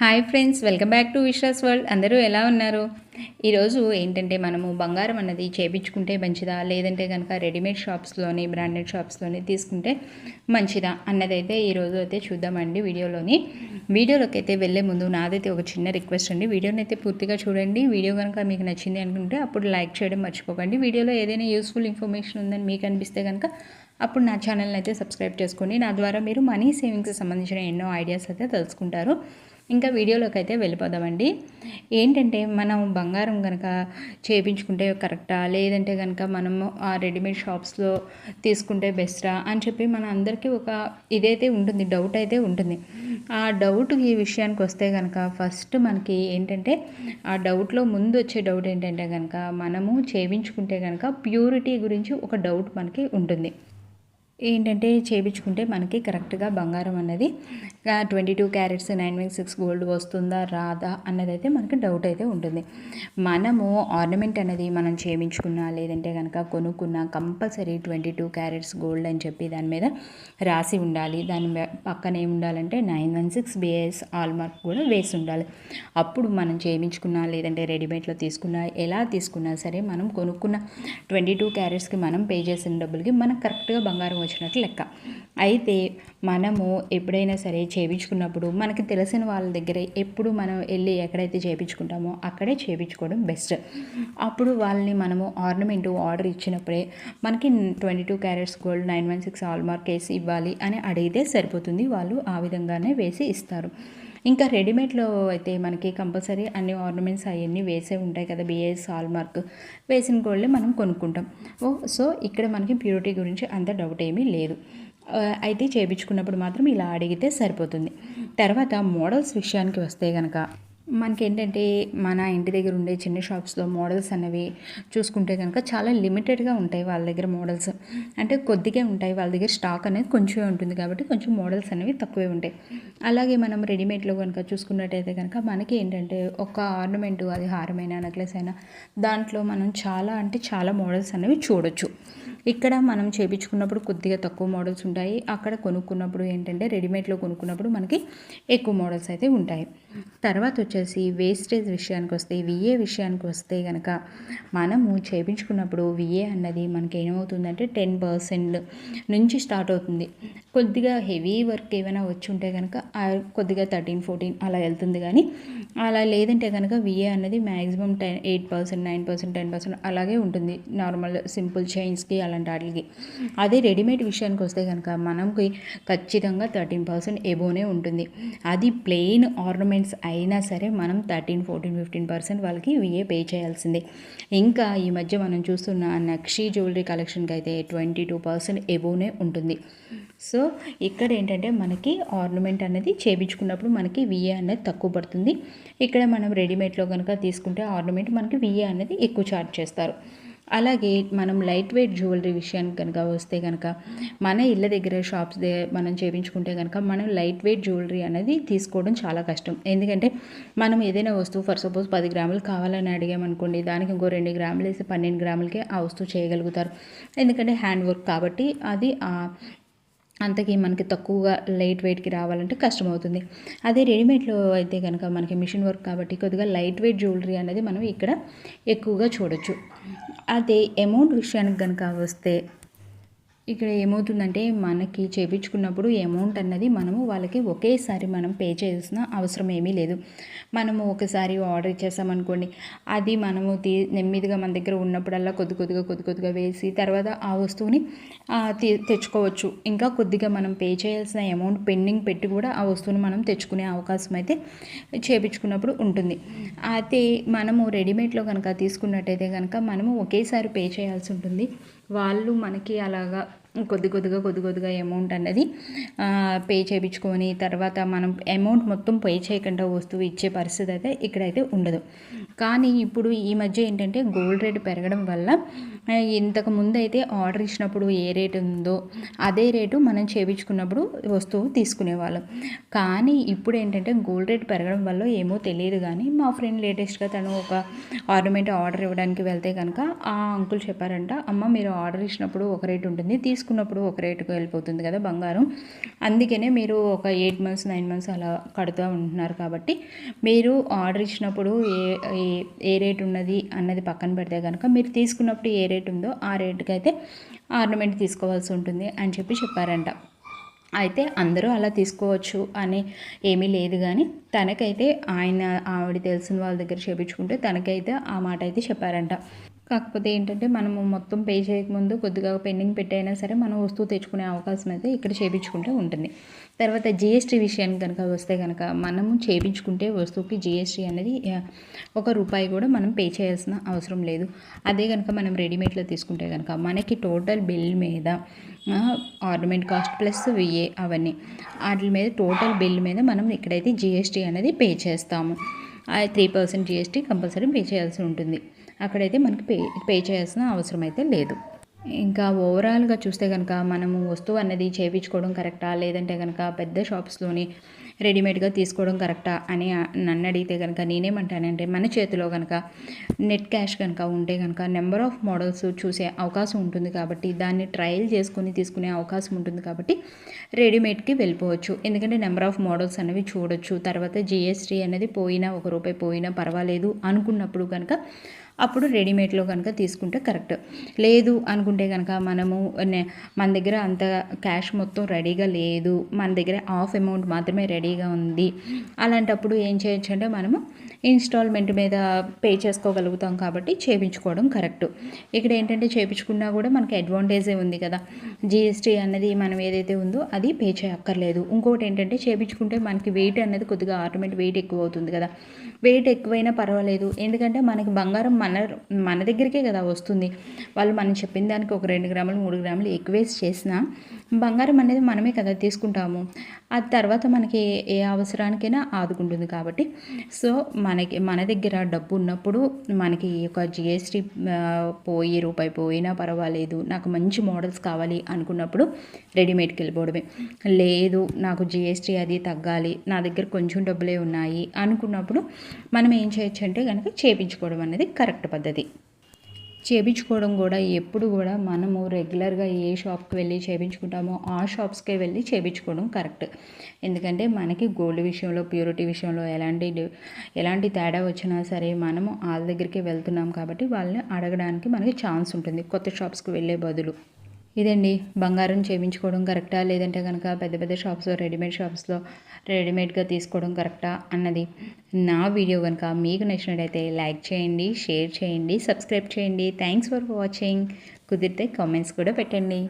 Hi friends welcome back to Vishwas world. అందరూ ఎలా ఉన్నారు? ఈరోజు ఏంటంటే మనము బంగారం అన్నది చేపించుకుంటే మంచిదా? లేదంటే కనుక రెడీమేడ్ షాప్స్లోని బ్రాండెడ్ షాప్స్లోని తీసుకుంటే మంచిదా? అన్నదైతే ఈరోజు అయితే చూద్దామండి వీడియోలోని. వీడియోలోకి అయితే వెళ్ళే ముందు నాదైతే ఒక చిన్న రిక్వెస్ట్ అండి. వీడియోని అయితే పూర్తిగా చూడండి. వీడియో కనుక మీకు నచ్చింది అనుకుంటే అప్పుడు లైక్ చేయడం మర్చిపోకండి. వీడియోలో ఏదైనా యూస్ఫుల్ ఇన్ఫర్మేషన్ ఉందని మీకు అనిపిస్తే కనుక అప్పుడు నా ఛానల్ని అయితే సబ్స్క్రైబ్ చేసుకోండి. నా ద్వారా మీరు మనీ సేవింగ్స్కి సంబంధించిన ఎన్నో ఐడియాస్ అయితే తెలుసుకుంటారు. ఇంకా వీడియోలోకి అయితే వెళ్ళిపోదామండి. ఏంటంటే మనం బంగారం కనుక చేయించుకుంటే కరెక్టా? లేదంటే కనుక మనము ఆ రెడీమేడ్ షాప్స్లో తీసుకుంటే బెస్టా? అని చెప్పి మన అందరికీ ఒక ఇదైతే ఉంటుంది డౌట్ అయితే ఉంటుంది. ఆ డౌట్ ఈ విషయానికి వస్తే కనుక ఫస్ట్ మనకి ఏంటంటే ఆ డౌట్లో ముందు వచ్చే డౌట్ ఏంటంటే కనుక మనము చేయించుకుంటే కనుక ప్యూరిటీ గురించి ఒక డౌట్ మనకి ఉంటుంది. ఏంటంటే చేయించుకుంటే మనకి కరెక్ట్గా బంగారం అన్నది twenty two carats nine one six gold వస్తుందా రాదా అన్నది అయితే మనకి డౌట్ అయితే ఉంటుంది. మనము ఆర్నమెంట్ అనేది మనం చేయించుకున్నా లేదంటే కనుక కొనుక్కున్నా compulsory twenty two carats gold అని చెప్పి దాని మీద రాసి ఉండాలి. దాని పక్కన ఏమి ఉండాలంటే nine one six BS hallmark కూడా వేసి ఉండాలి. అప్పుడు మనం చేయించుకున్నా లేదంటే రెడీమేడ్లో తీసుకున్నా ఎలా తీసుకున్నా సరే మనం కొనుక్కున్న ట్వంటీ టూ క్యారెట్స్కి మనం పే చేసిన డబ్బులకి మనకు కరెక్ట్గా బంగారం వచ్చినట్లు లెక్క. అయితే మనము ఎప్పుడైనా సరే చేయించుకున్నప్పుడు మనకి తెలిసిన వాళ్ళ దగ్గర ఎప్పుడు మనం వెళ్ళి ఎక్కడైతే చేయించుకుంటామో అక్కడే చేయించుకోవడం బెస్ట్. అప్పుడు వాళ్ళని మనము ఆర్నమెంట్ ఆర్డర్ ఇచ్చినప్పుడే మనకి twenty two carats gold nine one six hallmark వేసి ఇవ్వాలి అని అడిగితే సరిపోతుంది. వాళ్ళు ఆ విధంగానే వేసి ఇస్తారు. ఇంకా రెడీమేడ్లో అయితే మనకి కంపల్సరీ అన్ని ఆర్నమెంట్స్ అవన్నీ వేసే ఉంటాయి కదా బిఏఎస్ హాల్మార్క్ వేసిన గోల్డ్ మనం కొనుక్కుంటాం. ఓ సో ఇక్కడ మనకి ప్యూరిటీ గురించి అంత డౌట్ ఏమీ లేదు. అయితే చేయించుకున్నప్పుడు మాత్రం ఇలా అడిగితే సరిపోతుంది. తర్వాత మోడల్స్ విషయానికి వస్తే కనుక మనకి ఏంటంటే మన ఇంటి దగ్గర ఉండే చిన్న షాప్స్లో మోడల్స్ అనేవి చూసుకుంటే కనుక చాలా లిమిటెడ్గా ఉంటాయి వాళ్ళ దగ్గర మోడల్స్. అంటే కొద్దిగా ఉంటాయి వాళ్ళ దగ్గర స్టాక్ అనేది కొంచెమే ఉంటుంది కాబట్టి కొంచెం మోడల్స్ అనేవి తక్కువే ఉంటాయి. అలాగే మనం రెడీమేడ్లో కనుక చూసుకున్నట్టయితే కనుక మనకి ఏంటంటే ఒక ఆర్నమెంట్ అది హారమైన నెక్లెస్ అయినా దాంట్లో మనం చాలా అంటే చాలా మోడల్స్ అనేవి చూడొచ్చు. ఇక్కడ మనం చేయించుకున్నప్పుడు కొద్దిగా తక్కువ మోడల్స్ ఉంటాయి. అక్కడ కొనుక్కున్నప్పుడు ఏంటంటే రెడీమేడ్లో కొనుక్కున్నప్పుడు మనకి ఎక్కువ మోడల్స్ అయితే ఉంటాయి. తర్వాత వచ్చేసి వేస్టేజ్ విషయానికి వస్తే విఏ విషయానికి వస్తే కనుక మనము చేయించుకున్నప్పుడు విఏ అన్నది మనకి ఏమవుతుందంటే టెన్ పర్సెంట్ నుంచి స్టార్ట్ అవుతుంది. కొద్దిగా హెవీ వర్క్ ఏమైనా వచ్చి ఉంటే కనుక కొద్దిగా థర్టీన్ ఫోర్టీన్ అలా వెళ్తుంది. కానీ అలా లేదంటే కనుక విఏ అన్నది maximum ten eight percent nine percent ten percent అలాగే ఉంటుంది. నార్మల్ సింపుల్ చైన్స్కి అలాంటి వాటికి. అదే రెడీమేడ్ విషయానికి వస్తే కనుక మనకి ఖచ్చితంగా థర్టీన్ పర్సెంట్ ఎబోనే ఉంటుంది. అది ప్లెయిన్ ఆర్నమెంట్స్ అయినా సరే మనం థర్టీన్ ఫోర్టీన్ ఫిఫ్టీన్ పర్సెంట్ వాళ్ళకి విఏ పే చేయాల్సిందే. ఇంకా ఈ మధ్య మనం చూస్తున్న నక్షీ జ్యువెలరీ కలెక్షన్కి అయితే ట్వంటీ టూ పర్సెంట్ ఎబోనే ఉంటుంది. సో ఇక్కడ ఏంటంటే మనకి ఆర్నమెంట్ అనేది చేయించుకున్నప్పుడు మనకి విఏ అనేది తక్కువ పడుతుంది. ఇక్కడ మనం రెడీమేడ్లో కనుక తీసుకుంటే ఆర్నమెంట్ మనకి విఏ అనేది ఎక్కువ ఛార్జ్ చేస్తారు. అలాగే మనం లైట్ వెయిట్ జ్యువెలరీ విషయానికి కనుక వస్తే కనుక మన ఇళ్ళ దగ్గర షాప్స్ మనం చేయించుకుంటే కనుక మనం లైట్ వెయిట్ జ్యువెలరీ అనేది తీసుకోవడం చాలా కష్టం. ఎందుకంటే మనం ఏదైనా వస్తువు ఫర్ సపోజ్ పది గ్రాములు కావాలని అడిగామనుకోండి దానికి ఇంకో రెండు గ్రాములు వేసి పన్నెండు గ్రాములకే ఆ వస్తువు చేయగలుగుతారు. ఎందుకంటే హ్యాండ్ వర్క్ కాబట్టి అది అంతకి మనకి తక్కువగా లైట్ వెయిట్కి రావాలంటే కష్టమవుతుంది. అదే రెడీమేడ్లో అయితే కనుక మనకి మిషన్ వర్క్ కాబట్టి కొద్దిగా లైట్ వెయిట్ జ్యువెలరీ అనేది మనం ఇక్కడ ఎక్కువగా చూడొచ్చు. అదే అమౌంట్ విషయానికి కనుక వస్తే ఇక్కడ ఏమవుతుందంటే మనకి చేయించుకున్నప్పుడు అమౌంట్ అన్నది మనము వాళ్ళకి ఒకేసారి మనం పే చేయాల్సిన అవసరం ఏమీ లేదు. మనము ఒకసారి ఆర్డర్ ఇచ్చేసామనుకోండి అది మనము తీ నెమ్మదిగా మన దగ్గర ఉన్నప్పుడల్లా కొద్ది కొద్దిగా కొద్ది కొద్దిగా వేసి తర్వాత ఆ వస్తువుని తెచ్చుకోవచ్చు. ఇంకా కొద్దిగా మనం పే చేయాల్సిన అమౌంట్ పెండింగ్ పెట్టి కూడా ఆ వస్తువుని మనం తెచ్చుకునే అవకాశం అయితే చేయించుకున్నప్పుడు ఉంటుంది. అయితే మనము రెడీమేడ్లో కనుక తీసుకున్నట్టయితే కనుక మనము ఒకేసారి పే చేయాల్సి ఉంటుంది. వాళ్ళు మనకి అలాగా కొద్ది కొద్దిగా కొద్ది కొద్దిగా అమౌంట్ అనేది పే చేయించుకొని తర్వాత మనం అమౌంట్ మొత్తం పే చేయకుండా వస్తువు ఇచ్చే పరిస్థితి అయితే ఇక్కడైతే ఉండదు. కానీ ఇప్పుడు ఈ మధ్య ఏంటంటే గోల్డ్ రేటు పెరగడం వల్ల ఇంతకు ముందు అయితే ఆర్డర్ ఇచ్చినప్పుడు ఏ రేట్ ఉందో అదే రేటు మనం చేయించుకున్నప్పుడు వస్తువు తీసుకునేవాళ్ళం. కానీ ఇప్పుడు ఏంటంటే గోల్డ్ రేట్ పెరగడం వల్ల ఏమో తెలియదు కానీ మా ఫ్రెండ్ లేటెస్ట్గా తను ఒక ఆర్నమెంట్ ఆర్డర్ ఇవ్వడానికి వెళ్తే కనుక ఆ అంకుల్ చెప్పారంట అమ్మ మీరు ఆర్డర్ ఇచ్చినప్పుడు ఒక రేటు ఉంటుంది తీసుకున్నప్పుడు ఒక రేటుకు వెళ్ళిపోతుంది కదా బంగారం. అందుకనే మీరు ఒక ఎయిట్ మంత్స్ నైన్ మంత్స్ అలా కడుతూ ఉంటున్నారు కాబట్టి మీరు ఆర్డర్ ఇచ్చినప్పుడు ఏ ఏ ఏ రేట్ ఉన్నది అన్నది పక్కన పెడితే కనుక మీరు తీసుకున్నప్పుడు ఏ రేట్ ఉందో ఆ రేటుకి అయితే ఆర్నమెంట్ తీసుకోవాల్సి ఉంటుంది అని చెప్పి చెప్పారంట. అయితే అందరూ అలా తీసుకోవచ్చు అని ఏమీ లేదు కానీ తనకైతే ఆయన ఆవిడ తెలిసిన వాళ్ళ దగ్గర చేపించుకుంటే తనకైతే ఆ మాట అయితే చెప్పారంట. కాకపోతే ఏంటంటే మనము మొత్తం పే చేయకముందు కొద్దిగా పెండింగ్ పెట్టైనా సరే మనం వస్తువు తెచ్చుకునే అవకాశం అయితే ఇక్కడ చేయించుకుంటే ఉంటుంది. తర్వాత జిఎస్టీ విషయానికి కనుక వస్తే కనుక మనము చేయించుకుంటే వస్తువుకి జిఎస్టీ అనేది ఒక రూపాయి కూడా మనం పే చేయాల్సిన అవసరం లేదు. అదే కనుక మనం రెడీమేడ్లో తీసుకుంటే కనుక మనకి టోటల్ బిల్ మీద ఆర్నమెంట్ కాస్ట్ ప్లస్ విఏ అవన్నీ వాటి మీద టోటల్ బిల్ మీద మనం ఇక్కడైతే జిఎస్టీ అనేది పే చేస్తాము. Three percent GST compulsory pay చేయాల్సి ఉంటుంది. అక్కడైతే మనకి పే పే చేయాల్సిన అవసరం అయితే లేదు. ఇంకా ఓవరాల్గా చూస్తే కనుక మనము వస్తువు అన్నది చేయించుకోవడం కరెక్టా? లేదంటే కనుక పెద్ద షాప్స్లోని రెడీమేడ్గా తీసుకోవడం కరెక్టా? అని నన్ను అడిగితే కనుక నేనేమంటానంటే మన చేతిలో కనుక నెట్ క్యాష్ కనుక ఉంటే కనుక నెంబర్ ఆఫ్ మోడల్స్ చూసే అవకాశం ఉంటుంది కాబట్టి దాన్ని ట్రయల్ చేసుకుని తీసుకునే అవకాశం ఉంటుంది కాబట్టి రెడీమేడ్కి వెళ్ళిపోవచ్చు. ఎందుకంటే నెంబర్ ఆఫ్ మోడల్స్ అనేవి చూడొచ్చు. తర్వాత జిఎస్టీ అనేది పోయినా ఒక రూపాయి పోయినా పర్వాలేదు అనుకున్నప్పుడు కనుక అప్పుడు రెడీమేడ్లో కనుక తీసుకుంటే కరెక్ట్. లేదు అనుకుంటే కనుక మనము మన దగ్గర అంత క్యాష్ మొత్తం రెడీగా లేదు. మన దగ్గర హాఫ్ అమౌంట్ మాత్రమే రెడీగా ఉంది. అలాంటప్పుడు ఏం చేయొచ్చు అంటే మనము ఇన్స్టాల్మెంట్ మీద పే చేసుకోగలుగుతాం కాబట్టి చేయించుకోవడం కరెక్ట్. ఇక్కడ ఏంటంటే చేయించుకున్నా కూడా మనకి అడ్వాంటేజే ఉంది కదా. జిఎస్టీ అన్నది మనం ఏదైతే ఉందో అది పే చేయక్కర్లేదు. ఇంకోటి ఏంటంటే చేయించుకుంటే మనకి వెయిట్ అనేది కొద్దిగా ఆటోమేటిక్ వెయిట్ ఎక్కువ అవుతుంది కదా. వెయిట్ ఎక్కువైనా పర్వాలేదు. ఎందుకంటే మనకి బంగారం మన మన దగ్గరికే కదా వస్తుంది. వాళ్ళు మనం చెప్పిన దానికి ఒక రెండు గ్రాములు మూడు గ్రాములు ఎక్కువేసి చేసినా బంగారం అనేది మనమే కదా తీసుకుంటాము. ఆ తర్వాత మనకి ఏ అవసరానికైనా ఆదుకుంటుంది కాబట్టి. సో మనకి మన దగ్గర డబ్బు ఉన్నప్పుడు మనకి ఒక జిఎస్టీ పోయి రూపాయి పోయినా పర్వాలేదు. నాకు మంచి మోడల్స్ కావాలి అనుకున్నప్పుడు రెడీమేడ్కి వెళ్ళిపోవడమే. లేదు నాకు జిఎస్టీ అది తగ్గాలి నా దగ్గర కొంచెం డబ్బులే ఉన్నాయి అనుకున్నప్పుడు మనం ఏం చేయొచ్చు అంటే కనుక చేపించుకోవడం అనేది కరెక్ట్ పద్ధతి. చేయించుకోవడం కూడా ఎప్పుడు కూడా మనము రెగ్యులర్గా ఏ షాప్కి వెళ్ళి చేయించుకుంటామో ఆ షాప్స్కే వెళ్ళి చేయించుకోవడం కరెక్ట్. ఎందుకంటే మనకి గోల్డ్ విషయంలో ప్యూరిటీ విషయంలో ఎలాంటి ఎలాంటి తేడా వచ్చినా సరే మనము వాళ్ళ దగ్గరికి వెళ్తున్నాం కాబట్టి వాళ్ళని అడగడానికి మనకి ఛాన్స్ ఉంటుంది. కొత్త షాప్స్కి వెళ్ళే బదులు. ఇదండి. బంగారం చేయించుకోవడం కరెక్టా? లేదంటే కనుక పెద్ద పెద్ద షాప్స్లో రెడీమేడ్ షాప్స్లో రెడీమేడ్గా తీసుకోవడం కరెక్టా అన్నది నా వీడియో కనుక మీకు నచ్చినట్టయితే లైక్ చేయండి షేర్ చేయండి సబ్స్క్రైబ్ చేయండి. Thanks for watching. కుదిరితే కామెంట్స్ కూడా పెట్టండి.